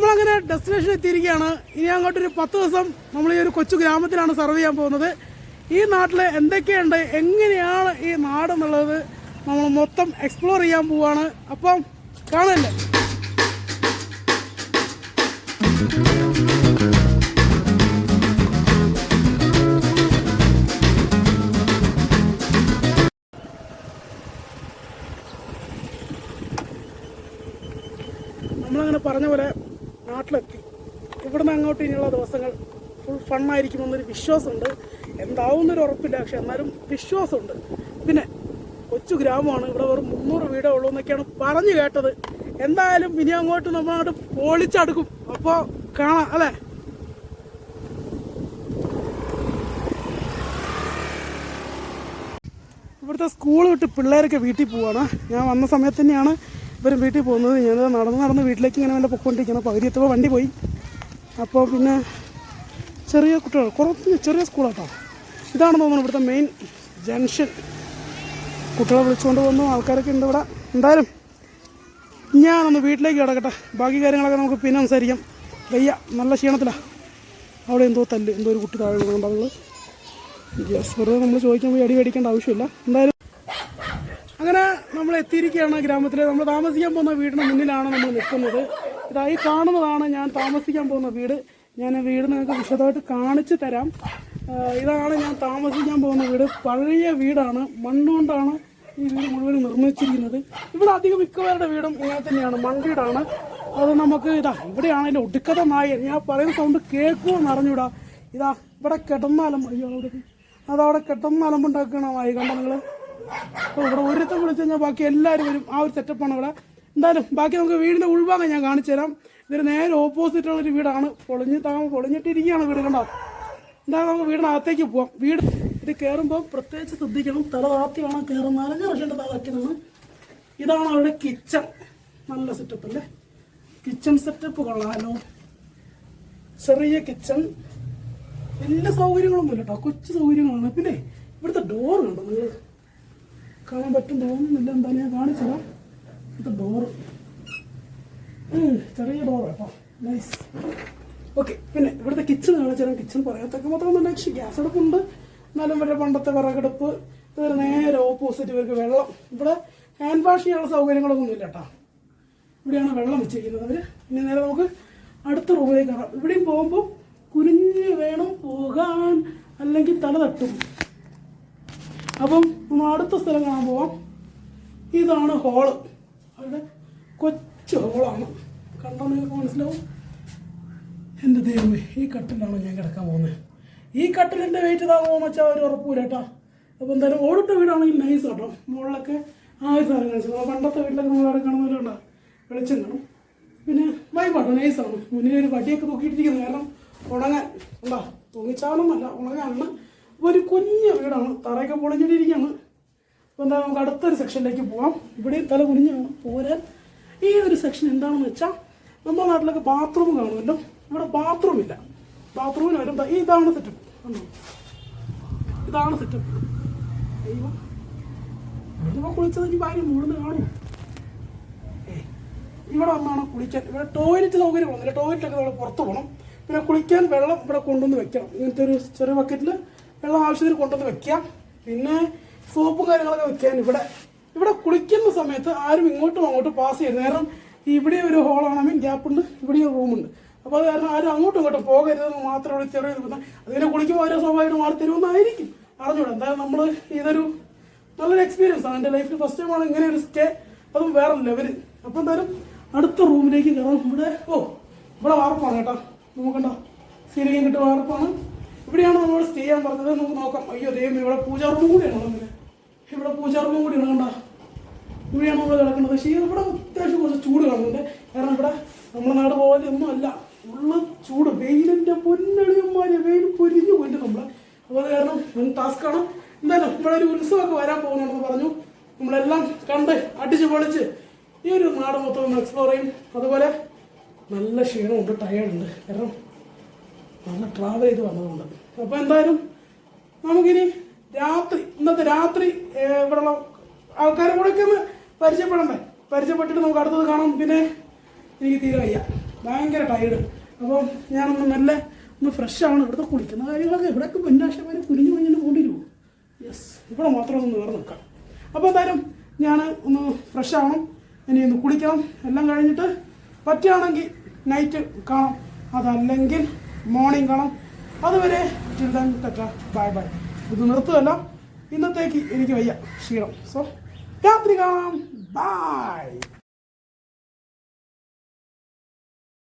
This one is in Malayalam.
നമ്മളങ്ങനെ ഡെസ്റ്റിനേഷൻ എത്തിയിരിക്കുകയാണ്. ഇനി അങ്ങോട്ടൊരു പത്ത് ദിവസം നമ്മൾ ഈ ഒരു കൊച്ചു ഗ്രാമത്തിലാണ് സർവ് ചെയ്യാൻ പോകുന്നത്. ഈ നാട്ടിൽ എന്തൊക്കെയുണ്ട്? എങ്ങനെയാണ് ഈ നാട് എന്നുള്ളത് നമ്മൾ മൊത്തം എക്സ്പ്ലോർ ചെയ്യാൻ പോവാണ്. അപ്പം കാണല്ലേ നമ്മളങ്ങനെ പറഞ്ഞ പോലെ നാട്ടിലെത്തി. ഇവിടുന്ന് അങ്ങോട്ട് ഇനിയുള്ള ദിവസങ്ങൾ ഫുൾ ഫണ്ണായിരിക്കുമെന്നൊരു വിശ്വാസമുണ്ട്. എന്താവുന്നൊരു ഉറപ്പില്ല. പക്ഷെ എന്നാലും വിശ്വാസമുണ്ട്. പിന്നെ കൊച്ചു ഗ്രാമമാണ്. ഇവിടെ വെറും മുന്നൂറ് വീടേ ഉള്ളൂ എന്നൊക്കെയാണ് പറഞ്ഞു കേട്ടത്. എന്തായാലും ഇനി അങ്ങോട്ട് നമ്മളോട് പൊളിച്ചടുക്കും. അപ്പോൾ കാണാം അല്ലേ? ഇവിടുത്തെ സ്കൂൾ വിട്ട് പിള്ളേരൊക്കെ വീട്ടിൽ പോവാണ്. ഞാൻ വന്ന സമയത്ത് തന്നെയാണ് ഇവരും വീട്ടിൽ പോകുന്നത് ഞാൻ നടന്ന് നടന്ന് വീട്ടിലേക്ക് ഇങ്ങനെ വല്ല പൊയ്ക്കൊണ്ടിരിക്കണം പകുതി എത്തുമ്പോൾ വണ്ടി പോയി. അപ്പോൾ പിന്നെ ചെറിയ കുട്ടികൾ കുറച്ച് ചെറിയ സ്കൂളാട്ടോ ഇതാണ് തോന്നുന്നു ഇവിടുത്തെ മെയിൻ ജംഗ്ഷൻ കുട്ടികളെ വിളിച്ചുകൊണ്ട് വന്നു. ആൾക്കാരൊക്കെ ഉണ്ട് ഇവിടെ. എന്തായാലും ഞാനൊന്ന് വീട്ടിലേക്ക് കിടക്കട്ടെ. ബാക്കി കാര്യങ്ങളൊക്കെ നമുക്ക് പിന്നെ സംസാരിക്കാം. വയ്യ നല്ല ക്ഷീണത്തിലാണ് അവിടെ എന്തോ തല്ല് എന്തോ ഒരു കുട്ടി താഴെ വീണുണ്ടാവുള്ളൂ യെസ് വെറുതെ നമ്മൾ ചോദിക്കാൻ പോയി അടി മേടിക്കേണ്ട ആവശ്യമില്ല. എന്തായാലും അങ്ങനെ നമ്മൾ എത്തിയിരിക്കുകയാണ് ഗ്രാമത്തിൽ നമ്മൾ താമസിക്കാൻ പോകുന്ന വീടിന് മുന്നിലാണ് നമ്മൾ നിൽക്കുന്നത്. ഇതായി കാണുന്നതാണ് ഞാൻ താമസിക്കാൻ പോകുന്ന വീട്. ഞാൻ വീട് നിങ്ങൾക്ക് വിശദമായിട്ട് കാണിച്ചു തരാം. ഇതാണ് ഞാൻ താമസിക്കാൻ പോകുന്ന വീട്. പഴയ വീടാണ്. മണ്ണുകൊണ്ടാണ് ഈ വീട് മുഴുവൻ നിർമ്മിച്ചിരിക്കുന്നത്. ഇവിടെ അധികം മിക്കവരുടെ വീടും ഇങ്ങനെ തന്നെയാണ്. മൺവീടാണ്. അത് നമുക്ക് ഇതാ ഇവിടെയാണ് അതിന്റെ ഒടുക്കത്തെ നായ ഞാൻ പറയുന്ന സൗണ്ട് കേൾക്കുമോ എന്ന് അറിഞ്ഞൂടാ. ഇതാ ഇവിടെ കിടന്നാലും അയ്യോ അവിടെ അതവിടെ കിടന്നാലും ഉണ്ടാക്കണമായി കണ്ടോ നിങ്ങൾ അപ്പോൾ ഇവിടെ ഒരുത്തം വിളിച്ചു കഴിഞ്ഞാൽ ബാക്കി എല്ലാവരും വരും. ആ ഒരു സെറ്റപ്പാണ് ഇവിടെ. എന്തായാലും ബാക്കി നമുക്ക് വീടിന്റെ ഉൾഭാഗം ഞാൻ കാണിച്ചു തരാം. ഇതിന് നേരെ ഓപ്പോസിറ്റ് ഉള്ളൊരു വീടാണ്. പൊളിഞ്ഞ് താമ പൊളിഞ്ഞിട്ടിരിക്കുകയാണ് വീട് കണ്ടോ? എന്തായാലും നമുക്ക് വീടിനകത്തേക്ക് പോവാം. വീട് ഇത് കയറുമ്പോൾ പ്രത്യേകിച്ച് ശ്രദ്ധിക്കണം. തല താത്തി വേണം കയറും നാലഞ്ച് തല താറ്റിനാണ് ഇതാണ് അവരുടെ കിച്ചൺ നല്ല സെറ്റപ്പ് അല്ലേ? കിച്ചൺ സെറ്റപ്പ് കൊള്ളാമല്ലോ ചെറിയ കിച്ചൺ വലിയ സൗകര്യങ്ങളൊന്നും ഇല്ല കേട്ടോ. കൊച്ചു സൗകര്യങ്ങളാണ്. പിന്നെ ഇവിടുത്തെ ഡോർ കണ്ടോ നിങ്ങൾ? കാണാൻ പറ്റും തോന്നുന്നില്ല എന്താ ഞാൻ കാണിച്ചതാ? ഇത് ഡോറ് ചെറിയ ഡോർ കേട്ടോ നൈസ് ഓക്കെ പിന്നെ ഇവിടുത്തെ കിച്ചൺ കാണിച്ചാൽ കിച്ചൺ പറയാത്തൊക്കെ മാത്രം ഗ്യാസ് അടുപ്പുണ്ട്. എന്നാലും ഇവിടെ പണ്ടത്തെ വിറകടുപ്പ് ഇതൊരു നേരെ ഓപ്പോസിറ്റ് ഇവർക്ക് വെള്ളം. ഇവിടെ ഹാൻഡ് വാഷ് ചെയ്യാനുള്ള സൗകര്യങ്ങളൊന്നും ഇല്ല കേട്ടോ ഇവിടെയാണ് വെള്ളം വെച്ചിരിക്കുന്നത് അവർ. ഇനി നേരെ നമുക്ക് അടുത്ത റൂമിലേക്ക് കാണാം ഇവിടെയും പോകുമ്പോൾ കുനിഞ്ഞ് വേണം പോകാൻ. അല്ലെങ്കിൽ തല തട്ടും. അപ്പം നമ്മൾ അടുത്ത സ്ഥലം കാണാൻ പോവാം. ഇതാണ് ഹോൾ അവിടെ കൊച്ചു ഹോളാണ് കണ്ടാൽ നിങ്ങൾക്ക് മനസ്സിലാവും? എന്റെ ദൈവമേ ഈ കട്ടിലാണ് ഞാൻ കിടക്കാൻ പോകുന്നത്. ഈ കട്ടിലിന്റെ വെയിറ്റ് ഇതാകുമോ മച്ചാ ഒരു ഉറപ്പില്ല കേട്ടോ. അപ്പോൾ എന്തായാലും ഓടിട്ട വീടാണെങ്കിൽ നൈസ് കേട്ടോ. മുകളിലൊക്കെ ആ ഒരു സാധനം നമ്മൾ പണ്ടത്തെ വീട്ടിലൊക്കെ നമ്മൾ അവിടെ കാണുന്നവരുണ്ടോ വെളിച്ചം കാണും. പിന്നെ വൈബാട്ടോ നൈസാണ് മുന്നിൽ ഒരു വടിയൊക്കെ തൂക്കിയിട്ടിരിക്കുന്നത് കാരണം ഉണങ്ങാൻ ഉണ്ടാ? തൂങ്ങിച്ചാണെന്നല്ല ഉണങ്ങാനാണ് അപ്പോൾ ഒരു കുഞ്ഞു വീടാണ്. തറയൊക്കെ പൊളിഞ്ഞിട്ടിരിക്കുകയാണ്. അപ്പോൾ എന്താ നമുക്ക് അടുത്തൊരു സെക്ഷനിലേക്ക് പോവാം. ഇവിടെ തല കുഞ്ഞ് വേണം പോരാൻ ഈ ഒരു സെക്ഷൻ എന്താണെന്ന് വെച്ചാൽ നമ്മുടെ നാട്ടിലൊക്കെ ബാത്റൂം കാണുമല്ലോ. ഇവിടെ ബാത്റൂം ഇല്ല. ബാത്റൂമിന് വരുമ്പോൾ ഇതാണ് സെറ്റപ്പ് ഇതാണ് സെറ്റപ്പ് കുളിച്ചത് ഇനി ഭാര്യ മുകളിൽ കാണും ഇവിടെ വന്നാണ് കുളിക്കാൻ. ഇവിടെ ടോയ്ലറ്റ് സൗകര്യം സൗകര്യങ്ങളൊന്നുമില്ല ടോയ്ലറ്റൊക്കെ നമ്മൾ പുറത്ത് പോകണം പിന്നെ കുളിക്കാൻ വെള്ളം ഇവിടെ കൊണ്ടുവന്ന് വെക്കണം. ഇങ്ങനത്തെ ഒരു ചെറിയ ബക്കറ്റിൽ വെള്ളം ആവശ്യത്തിന് കൊണ്ടുവന്ന് വെക്കാം പിന്നെ സോപ്പും കാര്യങ്ങളൊക്കെ വെക്കാൻ ഇവിടെ. ഇവിടെ കുളിക്കുന്ന സമയത്ത് ആരും ഇങ്ങോട്ടും അങ്ങോട്ടും പാസ് ചെയ്യരുത്. കാരണം ഇവിടെ ഒരു ഹോളാണ് മീൻ ഗ്യാപ്പുണ്ട് ഇവിടെ ഒരു റൂമുണ്ട് അപ്പോൾ അത് കാരണം ആരും അങ്ങോട്ടും ഇങ്ങോട്ടും പോകരുതെന്ന് മാത്രം ഇവിടെ ചെറിയ ഇത് അതിനെ കുളിക്കുമ്പോൾ ഓരോ സ്വാഭാവികമായിട്ട് മാറി തരുമെന്നായിരിക്കും. അറിഞ്ഞൂടാ എന്തായാലും നമ്മൾ ഇതൊരു നല്ലൊരു എക്സ്പീരിയൻസ് ആണ്. എന്റെ ലൈഫിൽ ഫസ്റ്റ് ടൈം ആണ് ഇങ്ങനെ ഒരു സ്റ്റേ അതും വേറെ ലെവൽ അപ്പോൾ എന്തായാലും അടുത്ത റൂമിലേക്ക് കയറാം ഇവിടെ ഓ ഇവിടെ വാർപ്പാണ് കേട്ടോ. നമുക്കുണ്ടോ സീലിംഗ് കിട്ടും വാർപ്പാണ്. ഇവിടെയാണ് നമ്മൾ സ്റ്റേ ചെയ്യാൻ പറഞ്ഞത്? നമുക്ക് നോക്കാം. അയ്യോ ദൈവം ഇവിടെ പൂജാ കൂടിയാണ് അങ്ങനെ ഇവിടെ പൂജാ റൂമും കൂടിയാണ് കണ്ട? ഇവിടെയാണ് നമ്മൾ കിടക്കുന്നത്? പക്ഷേ ഇവിടെ അത്യാവശ്യം കുറച്ച് ചൂട് കാണുന്നുണ്ട്. കാരണം ഇവിടെ നമ്മുടെ നാട് പോലെ ഒന്നും അല്ല. ഉള്ള ചൂട്. വെയിലിന്റെ പൊന്നളിയന്മാരെ വെയിൽ പൊരിഞ്ഞു പോയിട്ട് നമ്മൾ അപ്പോൾ അത് കാരണം ടാസ്ക്കാണ് എന്തായാലും ഇവിടെ ഒരു ഉത്സവമൊക്കെ വരാൻ പോകുന്നുണ്ടെന്ന് പറഞ്ഞു. നമ്മളെല്ലാം കണ്ട് അടിച്ച് പൊളിച്ച് ഈ ഒരു നാട് മൊത്തം ഒന്ന് എക്സ്പ്ലോർ ചെയ്യും. അതുപോലെ നല്ല ക്ഷീണമുണ്ട് ടയേർഡുണ്ട് കാരണം നല്ല ട്രാവൽ ചെയ്ത് വന്നതുകൊണ്ട്. അപ്പോൾ എന്തായാലും നമുക്കിനി രാത്രി ഇന്നത്തെ രാത്രി ഇവിടെയുള്ള ആൾക്കാരെ കൂടെ ഒക്കെ ഒന്ന് പരിചയപ്പെടണ്ടേ? പരിചയപ്പെട്ടിട്ട് നമുക്ക് അടുത്തത് കാണാം. പിന്നെ എനിക്ക് തീരെ വയ്യ. ഭയങ്കര ടയർഡ് അപ്പോൾ ഞാനൊന്ന് മെല്ലെ ഒന്ന് ഫ്രഷ് ആണ് ഇവിടുത്തെ കുളിക്കുന്ന കാര്യങ്ങളൊക്കെ. ഇവിടെയൊക്കെ പൊന്നാശമാരെ കുനിഞ്ഞു കുഞ്ഞിന് കൊണ്ടിരുമോ യെസ് ഇവിടെ മാത്രം ഒന്ന് വേറെ നിൽക്കാം. അപ്പോൾ എന്തായാലും ഞാൻ ഒന്ന് ഫ്രഷ് ആവണം. ഇനി ഒന്ന് കുളിക്കണം. എല്ലാം കഴിഞ്ഞിട്ട് പറ്റുകയാണെങ്കിൽ നൈറ്റ് കാണാം. അതല്ലെങ്കിൽ മോർണിംഗ് കാണാം. അതുവരെ ചിൽഡ്രൻ ടച്ച ബൈ ബൈ ഇത് നിർത്തുമല്ല ഇന്നത്തേക്ക് എനിക്ക് വയ്യ ക്ഷീണം. സോ രാത്രി കാണാം. ബൈ